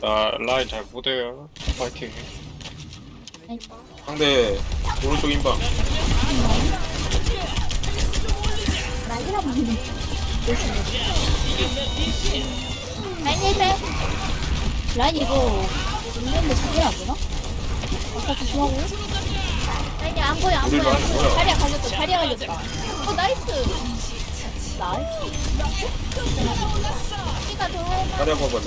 나 라인 잘 못해요. 파이팅. 상대 오른쪽 인방 라이라고 라인 1배 라인 이거 있는데 자기 안 되나? 아까 조심하고 라인이 안 보여 안 우리 보여 라인 뭐야? 다리야 갈렸다 다리야 갈렸다 어 나이스 자리야 봐봐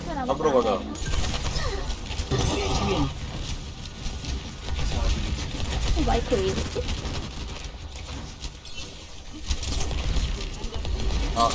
편하다 잡으러 가자 마이크 왜 이러지? 아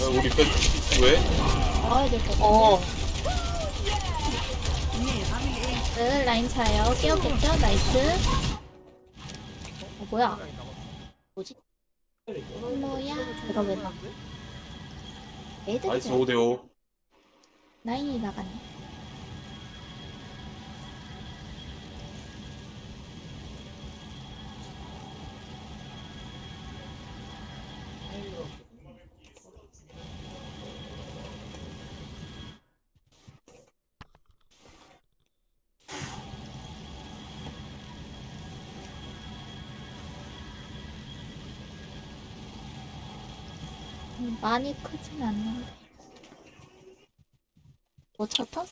우리 뺐 왜? 나와야 될 것 같아 어 네, 라인 차요 깨웠겠죠? 나이스 어 뭐야 뭐지? 뭐야 내가 왜 나? 애들 나이스 5대5 라인이 나가네 많이 크진 않는데 뭐 차타?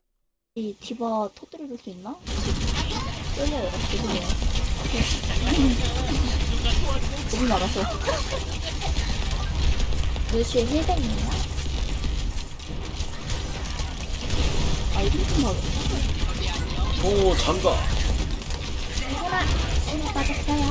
이 디바 터뜨려줄 수 있나? 끌려요 죄송해요 너무 나가서 루시의 힐뱅이야? 아 이거 좀 하겠다 오 잔다 소라 소라 빠졌어요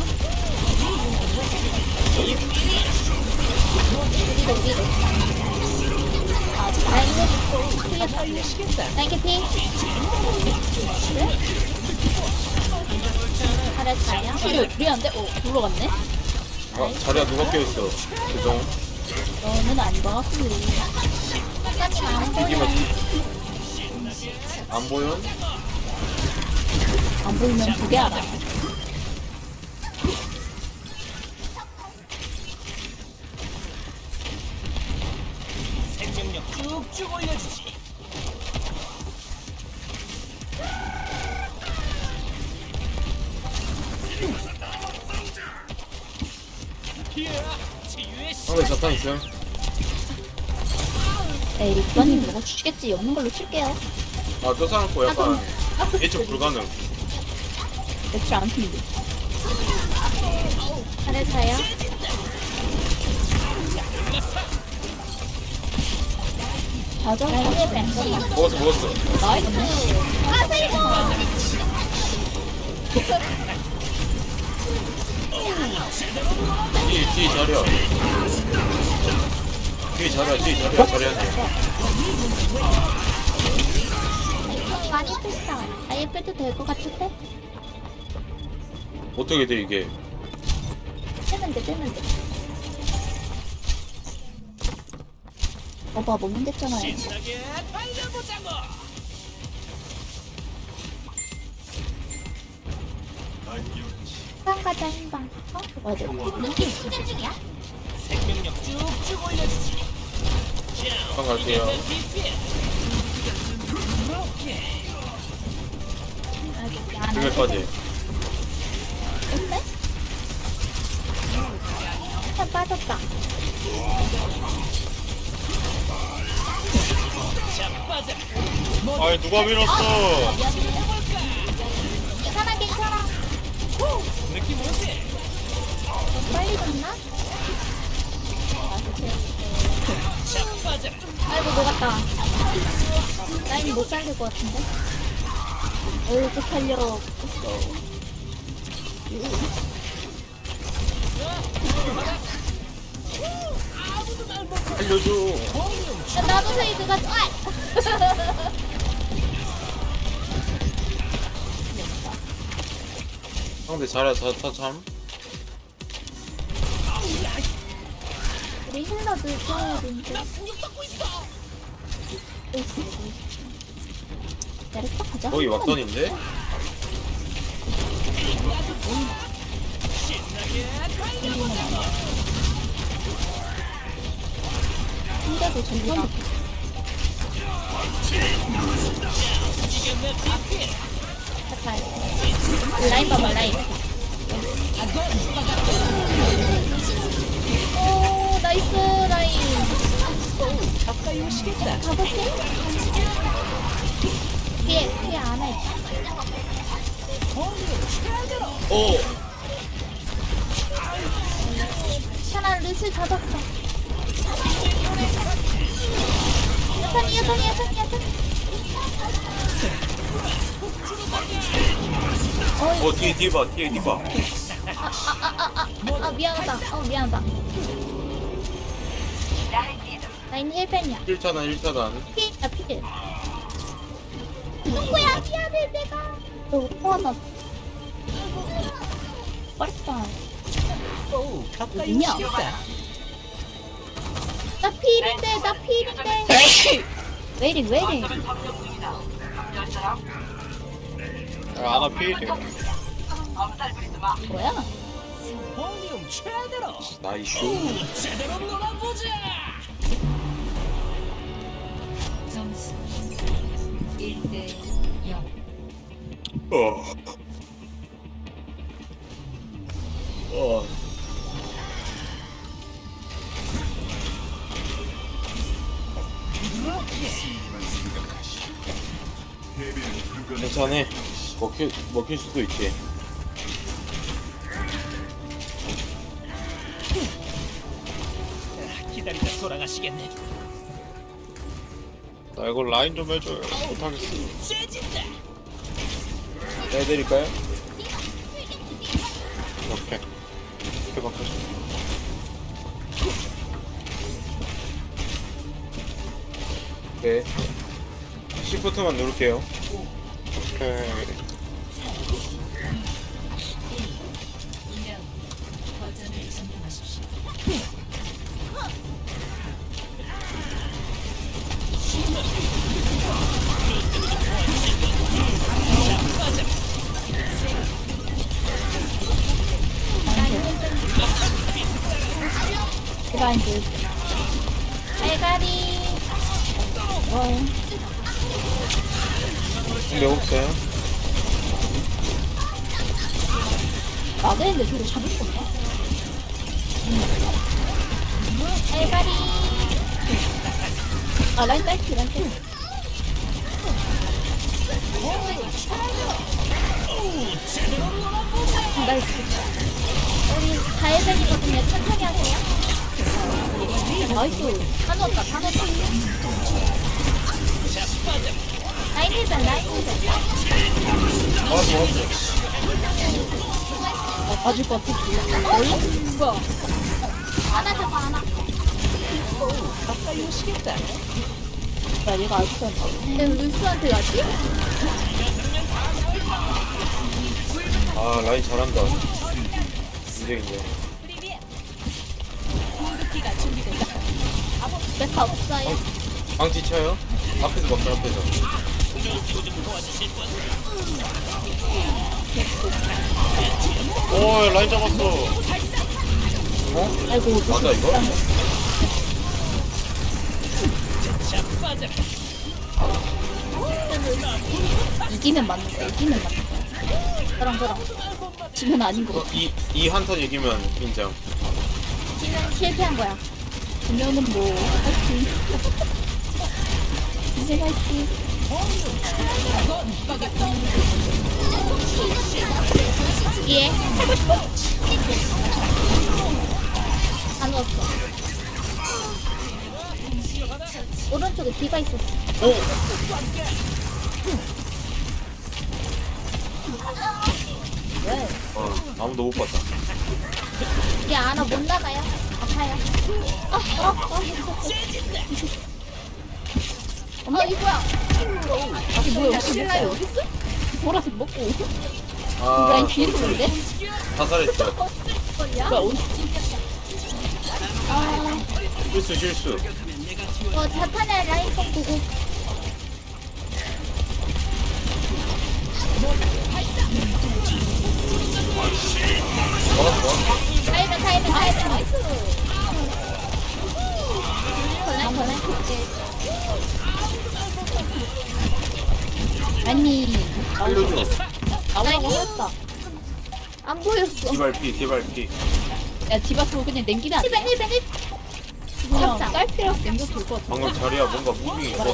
돌아갔네? 아 자리야 누가 껴있어? 죄송 너는 안 봐갖고 사장님 안 보여 안 보여? 안 보이면 두개 알아 생명력 쭉쭉 올려주지. 상대 자탄 있어요? 에이 부관님 먹어 주시겠지? 없는 걸로 칠게요. 아저 사람 거 약간 예측 불가능. 며칠 안 틀리고. 잘해서요 먹었어 먹었어. 나이스 아 세이버 뒤, 뒤 자리야. 뒤 자리야 뒤 자리야 자리야. 많이 뺐어 아예 빼도 될 것 같은데? 어떻게 돼 이게? 떼면 돼 떼면 돼 신나게 달려보자고. 한방 가자 한방 어? 중이야? 생명력 쭉쭉 올려주지. 한 갈게요 안 등을까지 어때? 차 빠졌다. 아이 누가 밀었어? 괜찮아 괜찮아 느낌 오지? 빨리 갔나? 아이고 녹았다 라인 못 살릴 것 같은데? 어휴 쪽팔려 살려줘 야, 나도 세이드가 아! 상대 자리야 자타 참 우리 힐러들 키워야 되는데. 에이스, 에이스. 내가 가자. 거의 왁선인데? 근데도 전판 잠깐. 라인 봐봐 라인. 오 나이스 라인. 가볼게. 뒤에 뒤에 안에. 오! 하나 르스 잡았어. 야탄이 야탄이 야탄이. 어, 뒤에, 뒤에 봐, 뒤에, 뒤에 봐. 아 미안하다. 어 미안하다. 라인 힐벤이야. 1차단, 1차단. 피야 피. 누구야 미안해 내가. 너 화나. 빠르다. 오, 가까이? 오시겠다. 나 필인데 나 필인데. 왜 이래 왜 이래. 아, 아나 피해돼. 뭐야? 볼륨 최대로. 나이스. 제대로 놀아보자. 점수 1대 0 어. 어. 괜찮아. 먹힐, 먹힐 수도 있지. 기다리다 돌아가시겠네. 나 이거 라인 좀 해줘요. 못하겠어. 쎄진다. 해드릴까요? 이렇게. 이렇게 바꿔줘. 네. 시프트만 누를게요. 오케이. 2라운드 거점을 점령하십시오 브라인드. 알가리. 와. 근데 없어요? 막으는데 저거 잡을 수 없나? 알가리. 아 라인 딸기 라인 딸기. 나이스. 우리 다이벤이거든요. 천천히 하세요. 나이스. 다 넣었다. 다 넣었다. 라인 라인. 아, 얘가 알고 있었나? 근데 루스한테 가지? 아, 라인 잘한다. 메카 없어요? 방치 쳐요? 앞에서 막자, 앞에서. 오, 라인 잡았어. 어? 아이고. 맞아, 이거? 이기면 맞는 거야, 이기면 맞는 거야. 저랑 저랑. 지면 아닌 거 어, 같아. 이, 이 한턴 이기면 인정. 지면 실패한 거야. 지면은 뭐, 할지. 이 제 갈지. 예. 다 넣었어. 오른쪽에 뒤가 있었어. 오! 왜? 어, 아무도 못 봤다. 이게 아나 못 나가요? 아파요. 어, 어, 어. 엄마 이 뭐야? 아, 뭐야? 신라이 어디 있어? 보라색 먹고. 아, 라인 뒤에 있는데? 사살했죠. 뭐야? 어디? 실수 실수 어, 자탄에 라인 좀 보고. 좋았어 타이밍, 타이밍, 타이밍. 살려줘. 나보다 안 보였어. 디발 피, 디발 피. 야, 집 앞으로 그냥 냉기다. 힐벤 힐벤 힐. 그냥 잡자. 딸피라고 냉겨 돌것 같아. 방금 자리야 뭔가 무빙이 있어. 으.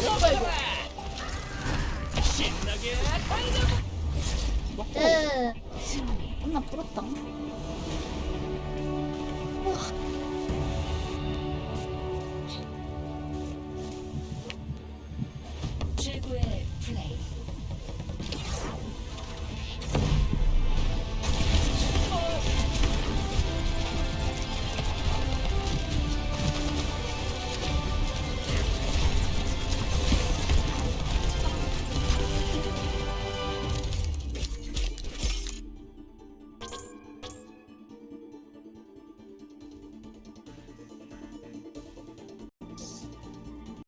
어, 어, 어. 음, 겁나 부럽다.